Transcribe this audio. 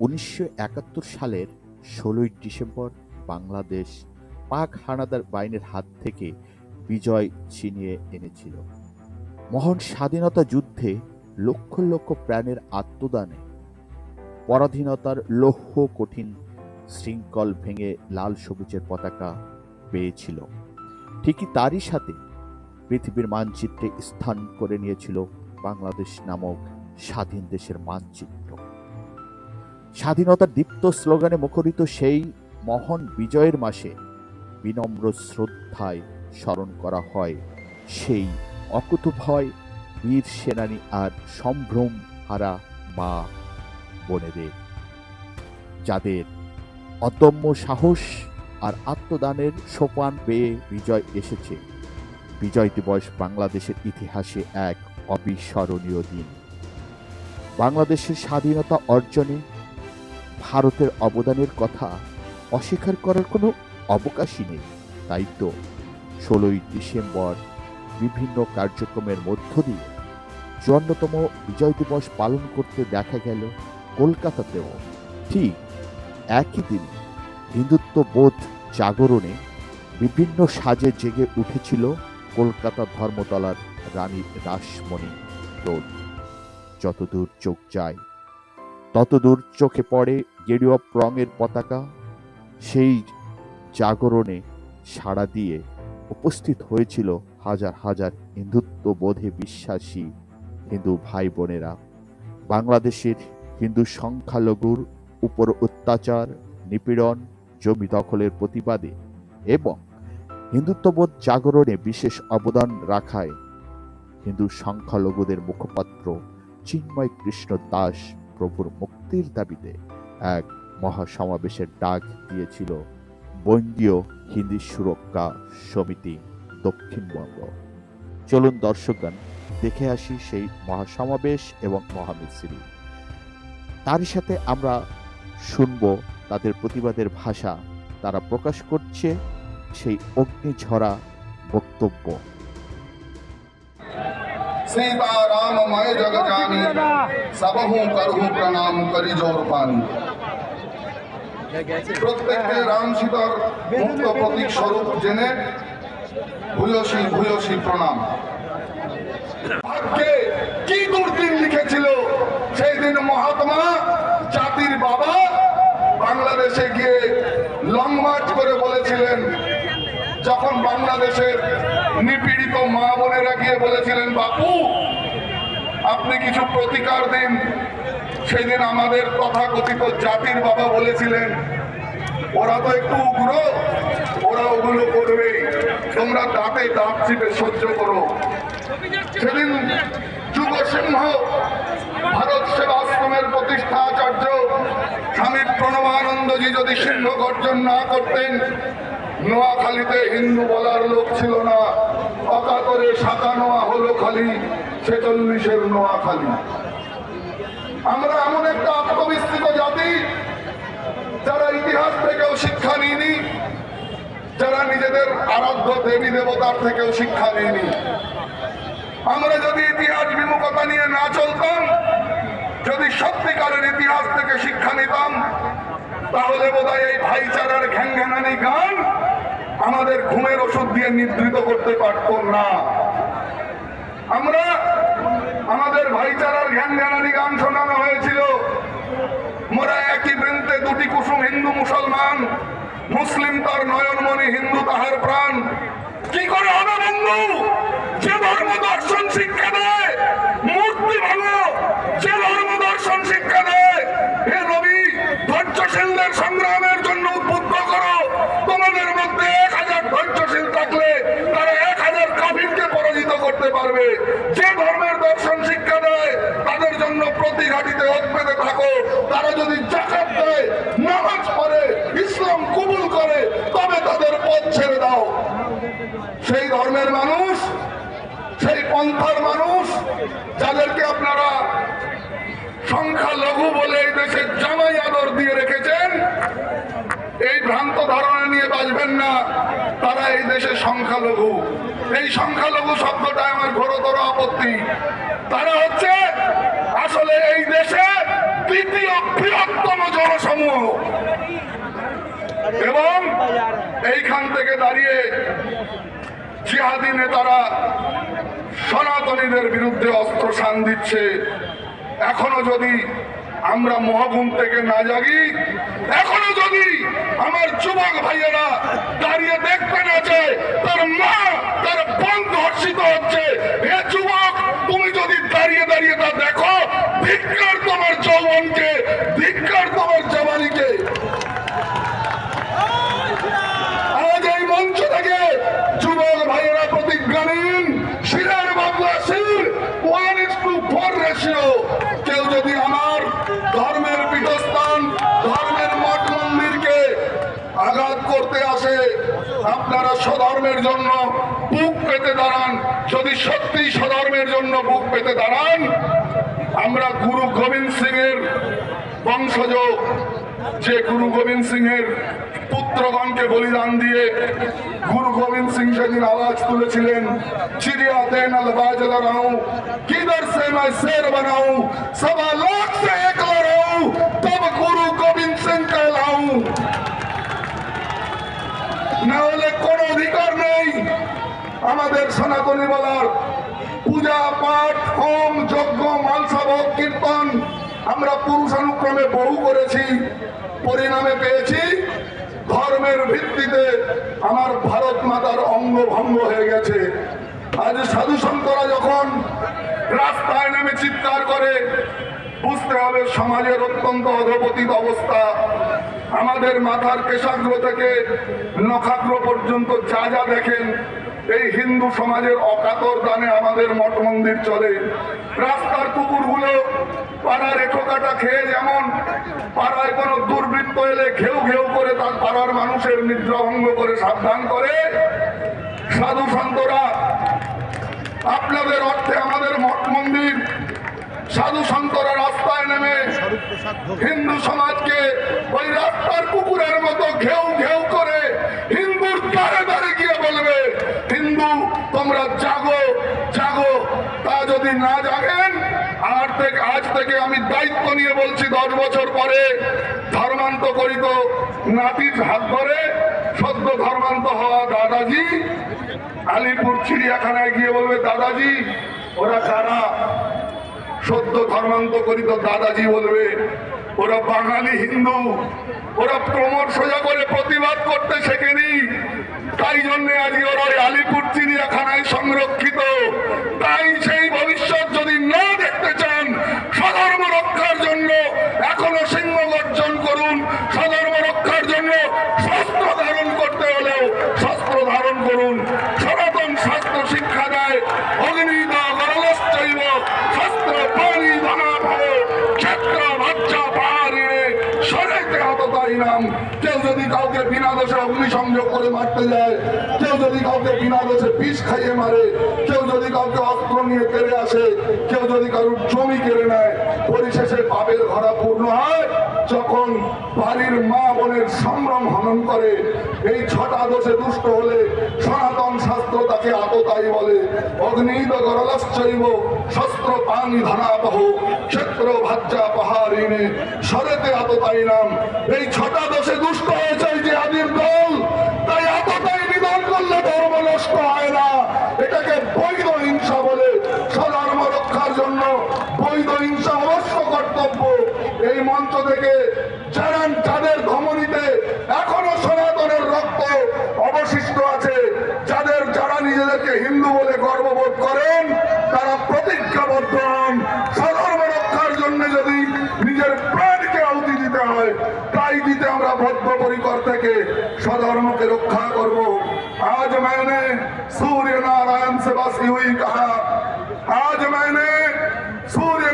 উনিশশো একাত্তর সালের ষোলোই ডিসেম্বর বাংলাদেশ পাক হানাদার বাহিনীর হাত থেকে বিজয় ছিনিয়ে এনেছিল। মহান স্বাধীনতা যুদ্ধে লক্ষ লক্ষ প্রাণের আত্মদানে পরাধীনতার লৌহ কঠিন শৃঙ্খল ভেঙে লাল সবুজের পতাকা পেয়েছিল। ঠিকই তারই সাথে পৃথিবীর মানচিত্রে স্থান করে নিয়েছিল বাংলাদেশ নামক স্বাধীন দেশের মানচিত্র। স্বাধীনতার দীপ্ত স্লোগানে মুখরিত সেই মহান বিজয়ের মাসে বিনম্র শ্রদ্ধায় স্মরণ করা হয়। সেই অকুতভয় বীর সেনানী আর সম্ভ্রম হারা মা বোনেদের, যাদের অদম্য সাহস আর আত্মদানের সোপান পেয়ে বিজয় এসেছে। বিজয় দিবস বাংলাদেশের ইতিহাসে এক অবিস্মরণীয় দিন। বাংলাদেশের স্বাধীনতা অর্জনে ভারতের অবদানের কথা অস্বীকার করার কোনো অবকাশই নেই। তাই তো ষোলোই ডিসেম্বর বিভিন্ন কার্যক্রমের মধ্য দিয়ে চুয়ান্নতম বিজয় দিবস পালন করতে দেখা গেল কলকাতাতেও। ঠিক একই দিন হিন্দুত্ব বোধ জাগরণে বিভিন্ন সাজে জেগে উঠেছিল কলকাতা ধর্মতলার রানী রাসমণি রোড। যতদূর চোখ যায় ততদূর চোখে পড়ে গেরুয়া রঙের পতাকা, সেই জাগরণে সাড়া দিয়ে উপস্থিত হয়েছিল হাজার হাজার হিন্দুত্ব বোধে বিশ্বাসী হিন্দু ভাই বোনেরা বাংলাদেশের হিন্দু সংখ্যালঘুর উপর অত্যাচার, নিপীড়ন, জমি দখলের প্রতিবাদে এবং হিন্দুত্ববোধ জাগরণে বিশেষ অবদান রাখায় হিন্দু সংখ্যালঘুদের মুখপাত্র চিন্ময় কৃষ্ণ দাস প্রভুর মুক্তির দাবিতে এক মহাসমাবেশের ডাক দিয়েছিল বঙ্গীয় হিন্দি সুরক্ষা সমিতি দক্ষিণবঙ্গ। চলুন দর্শকগণ, দেখে আসি সেই মহাসমাবেশ এবং মহামিছিল। তারই সাথে আমরা শুনব তাদের প্রতিবাদের ভাষা, তারা প্রকাশ করছে সেই অগ্নিঝরা বক্তব্য। सीता राम मय जग जानी सबहू करहू प्रणाम करी जोर पानी প্রত্যেককে রাম সীতার মুক্ত প্রতীক স্বরূপ জেনে ভূয়সী ভূয়সী প্রণাম ভাগ্যে কি দুর্দিন লিখেছিল সেই দিন মহাত্মা জাতির বাবা বাংলাদেশে গিয়ে লং মার্চ করে বলেছিলেন যখন বাংলাদেশের বলেছিলেন, বাপু, আপনি কিছু প্রতিকার দিন। সেদিন আমাদের তথাকথিত জাতির বাবা বলেছিলেন, ওরা তো একটু উগ্র, ওরা ওগুলো করবেই তোমরা দাঁতে দাঁত চিপে সহ্য করো। সেদিন যুব সিংহ ভারত সেবাশ্রমের প্রতিষ্ঠা আচার্য স্বামী প্রণবানন্দজি যদি সিংহ গর্জন না করতেন, নোয়াখালীতে হিন্দু বলার লোক ছিল না। অকাতরে সাকা নোয়া হলো খালি, ছেচল্লিশের নোয়াখালী। আমরা এমন একটা আত্মবিস্তৃত জাতি, যারা ইতিহাস থেকেও শিক্ষা নিইনি, যারা নিজেদের আরাধ্য দেবী দেবতার থেকেও শিক্ষা নিইনি। আমরা যদি ইতিহাস বিমুখতা নিয়ে না চলতাম, যদি সত্যিকারের ইতিহাস থেকে শিক্ষা নিতাম, তাহলে বোধহয় এই ভাইচারার ঘ্যানঘ্যানানি গান আমাদের ঘুমের ওষুধ দিয়ে নিদ্রিত করতে পারত না। আমরা আমাদের ভাইচারার জ্ঞান ঘ্যানঘ্যানানি গান শোনানো হয়েছিল। মোরা একই বৃন্তে দুটি কুসুম হিন্দু মুসলমান, মুসলিম তার নয়নমণি, হিন্দু তাহার প্রাণ। কি করে হবে বন্ধু? যে ধর্ম দর্শন শিক্ষা দেয় মূর্তি ভাঙো যে ধর্ম দর্শন শিক্ষা দেয় হে নবী ধৈর্যশীলদের সংগ্রামের জন্য উদ্বুদ্ধ করো তোমাদের মধ্যে এক হাজার ধৈর্যশীল থাকলে তারা এক হাজার কাফিরকে পরাজিত করতে পারবে যে ধর্মের দর্শন শিক্ষা দেয় তাদের জন্য প্রতি ঘাটিতে ঐক্য থাকো। তারা যদি জাকাত দেয়, নামাজ পড়ে, ইসলাম কবুল করে, তবে তাদের পথ ছেড়ে দাও। সেই ধর্মের মানুষ, সেই পন্থার মানুষ, যাদেরকে আপনারা সংখ্যালঘু বলে এই দেশের জামাই আদর দিয়ে রেখেছেন, এই ভ্রান্ত ধারণা নিয়ে বাঁচবেন না। তারা এই দেশে সংখ্যালঘু। এই সংখ্যালঘু শব্দটা আমার ঘোরতর আপত্তি। তারা হচ্ছে আসলে এই দেশে তৃতীয় বৃহত্তম জনসমূহ। এবং এইখান থেকে দাঁড়িয়ে জিহাদি নেতারা সনাতনীদের বিরুদ্ধে অস্ত্র শান দিচ্ছে। এখনও যদি আমরা মহাগুম থেকে না জাগি, এখনও যদি আমার যুবক ভাইয়েরা দাঁড়িয়ে দেখতে না চায় তার মা তার বোন ধর্ষিত হচ্ছে হে যুবক তুমি যদি দাঁড়িয়ে দাঁড়িয়ে তা দেখো ধিক্কার তোমার যৌবনকে ধিক্কার তোমার জবানিকে আজ এই মঞ্চ থেকে যুবক ভাইয়েরা প্রতিজ্ঞা নিন, শিরার বাংলা শির one is to four ratio কেউ যদি আমার ধর্মের পীঠস্থান, ধর্মের মঠ মন্দিরকে আঘাত করতে আসে, আপনারা স্বধর্মের জন্য বুক পেতে দাঁড়ান। যদি সত্যি স্বধর্মের জন্য বুক পেতে দাঁড়ান আমরা গুরু গোবিন্দ সিং এর বংশজ যে গুরু গোবিন্দ সিং এর পুত্রগণকে বলিদান দিয়ে গুরু গোবিন্দ সিং সেদিন আওয়াজ তুলেছিলেন, চিড়িয়া দেন আল বাজলা রাও কিদর সে মাই শের বানাও, সবা লাখ সে এক লড়াও, তব গুরু গোবিন্দ সিং कहलाऊ না হলে কোনো অধিকার নেই। আমাদের সনাতনী বলার পূজা পাঠ, হোম, যজ্ঞ মালসাভোগ কীর্তন আমরা পুরুষানুক্রমে বহু করেছি, পরিণামে পেয়েছি। ধর্মের ভিত্তিতে আমার ভারত মাতার অঙ্গ ভঙ্গ হয়ে গেছে। আজ সাধু সন্তরা যখন রাস্তায় নেমে চিৎকার করে, বুঝতে হবে সমাজের অত্যন্ত অধপতিত অবস্থা। আমাদের মাথার কেশাগ্র থেকে নখাগ্র পর্যন্ত যা যা দেখেন এই হিন্দু সমাজের অকাতর দানে আমাদের মঠ মন্দির চলে। রাস্তার কুকুরগুলো পাড়ার একোকাটা খেয়ে যেমন পাড়ায় কোনো দুর্বৃত্ত এলে ঘেউ ঘেউ করে তার পাড়ার মানুষের নিদ্রা ভঙ্গ করে সাবধান করে। সাধু সন্তরা, আপনাদের অর্থে আমাদের মঠ মন্দির সাধু সন্তরা রাস্তায় নেমে হিন্দু সমাজকে ওই রাস্তার কুকুরের মতো ঘেউ ঘেউ করে হিন্দুর দ্বারে দ্বারে গিয়ে বলবে হিন্দু তোমরা জাগো জাগো তা যদি না জাগেন আর থেকে আজ থেকে আমি দায়িত্ব নিয়ে বলছি, দশ বছর পরে ধর্মান্ত করিত নাতির হাত ধরে সদ্য ধর্মান্ত হওয়া দাদাজি আলিপুর চিড়িয়াখানায় গিয়ে বলবে, দাদাজি, ওরা কারা? সদ্য ধর্মান্ত করিত দাদাজি বলবে, ওরা বাঙালি, হিন্দু। ওরা প্রমোট সোজা করে প্রতিবাদ করতে শেখেনি। তাই জন্য আজকে ওরা আলিপুর চিড়িয়াখানায় সংরক্ষিত। তাই সেই ভবিষ্যৎ যদি না দেখতে চান স্বধর্ম রক্ষার জন্য এখনও সিংহ গর্জন করুন স্বধর্ম রক্ষার জন্য শস্ত্র ধারণ করতে হলেও শস্ত্র ধারণ করুন সনাতন শাস্ত্র শিক্ষা দেয় অগ্নিদ গরলশ্চৈব শস্ত্র পানি ধনাভব ক্ষেত্র বাচ্চা পাহাড়িয়ে সরেতে হততাই নাম কেউ যদি কাউকে বিনা দোষে অগ্নিসংযোগ করে মারতে যায়, কেউ যদি কাউকে বিনা দোষে বিষ খাইয়ে মারে, কেউ যদি কাউকে অস্ত্র নিয়ে কেড়ে আসে, কেউ যদি কারোর জমি কেড়ে নেয়, পরিশেষে পাপের ঘরা পূর্ণ হয়। যখন বাড়ির মা বোনের সম্ভ্রম হনন করে, এই ছটা দোষে দুষ্ট হলে সনাতন শাস্ত্র তাকে আততাই বলে। অগ্নিদ গরলশ্চৈব শস্ত্র পানি ধনাবহ ক্ষেত্র ভাজ্যা পাহাড়িনে সরেতে আততাই নাম। এই ছটা দোষে দুষ্ট হয়েছে এই জেহাদির দল তাই আততাই নিধন করলে ধর্ম নষ্ট হয় না এটাকে বৈধ হিংসা বলে স্বধর্ম রক্ষার জন্য বৈধ হিংসা অবশ্য কর্তব্য এই মঞ্চ থেকে যারা যাদের ধমনীতে এখনো সনাতনের রক্ত অবশিষ্ট আছে যাদের যারা নিজেদেরকে হিন্দু বলে গর্ববোধ করেন তারা প্রতিজ্ঞাবদ্ধ হন স্বধর্ম রক্ষার জন্য যদি নিজের প্রাণকে আহুতি দিতে হয় তাই দিতে আমরা বদ্ধপরিকর থেকে स्वधर्म की रक्षा करबो आज मैंने सूर्य नारायण से बसी हुई कहा आज मैंने सूर्य